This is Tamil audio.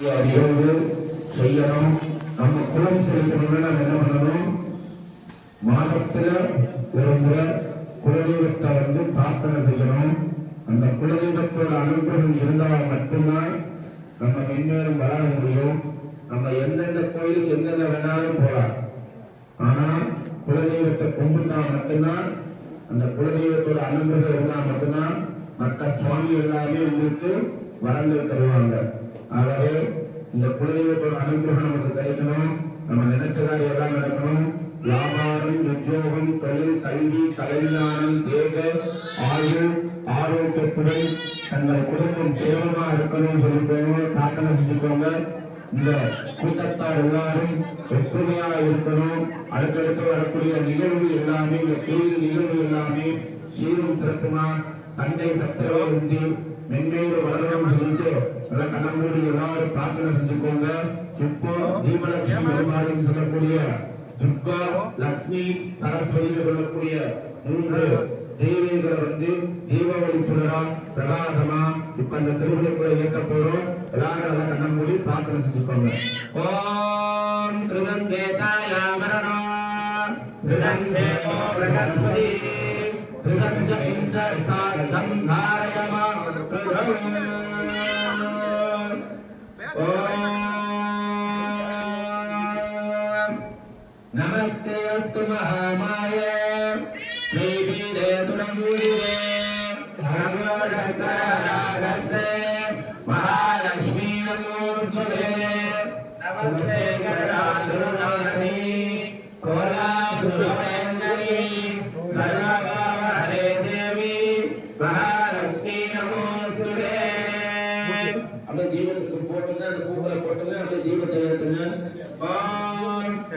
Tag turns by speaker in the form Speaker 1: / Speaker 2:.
Speaker 1: அறிவோடு செய்யணும். நம்ம குலம் செலுத்தணும்னா நம்ம என்ன பண்ணணும்? மாதத்துல ஒரு முறை குலதெய்வத்தை வந்து பிரார்த்தனை செய்யணும். அந்த குலதெய்வத்தோட அனுகிரகம் இருந்தால் மட்டும்தான் நம்ம மென்மேலும் வளர முடியும். நம்ம எந்தெந்த கோயிலுக்கு எந்தெந்த வேணாலும் போகலாம். ஆனா குலதெய்வத்தை கும்பிட்டா மட்டும்தான் அந்த குலதெய்வத்தோட அனுகிரகம் இருந்தால் மட்டும்தான் மற்ற சுவாமி எல்லாமே உங்களுக்கு வரங்கள் தருவாங்க. ஆகவே இந்த குலதெய்வத்தோட அனுகிரகம் நமக்கு கிடைக்கணும். நம்ம நினைச்சதா எல்லாம் நடக்கணும். வியாபாரம் உத்தியோகம் தொழில் கல்வி கலைஞானம் தேக ஆயுள் ஆரோக்கியத்துடன் தங்கள் குடும்பம் சேவமா இருக்கணும்னு சொல்லிக்கோங்க பிரார்த்தனை செஞ்சுக்கோங்க. இந்த கூட்டத்தார் எல்லாரும் ஒற்றுமையா இருக்கணும். அடுத்தடுத்து வரக்கூடிய நிகழ்வு எல்லாமே இந்த கோயில் நிகழ்வு எல்லாமே சீரும் சிறப்புமா சண்டை சச்சரவு இன்றி மென்மேலும் வளரணும் சொல்லிட்டு நல்ல கண்ணமூடி எல்லாரும் பிரார்த்தனை செஞ்சுக்கோங்க. இப்போ தீபலட்சுமி வழிபாடுன்னு சொல்லக்கூடிய துர்கா லக்ஷ்மி சரஸ்வதி சொல்லக்கூடிய மூன்று தெய்வங்களை வந்து தீபாவளி சுடரா பிரகாசமா இப்ப அந்த திருவிழாக்குள்ள இயக்க போறோம். எல்லாரும் நல்லா கண்ண பிரார்த்தனை செஞ்சுக்கோங்க. ஓம் திருதங்கேதாய மரணோ. திருதங்கேதோ
Speaker 2: பிரகாஸ்வதி ऋगञ्ज इन्द्र सा
Speaker 1: तं धारयमा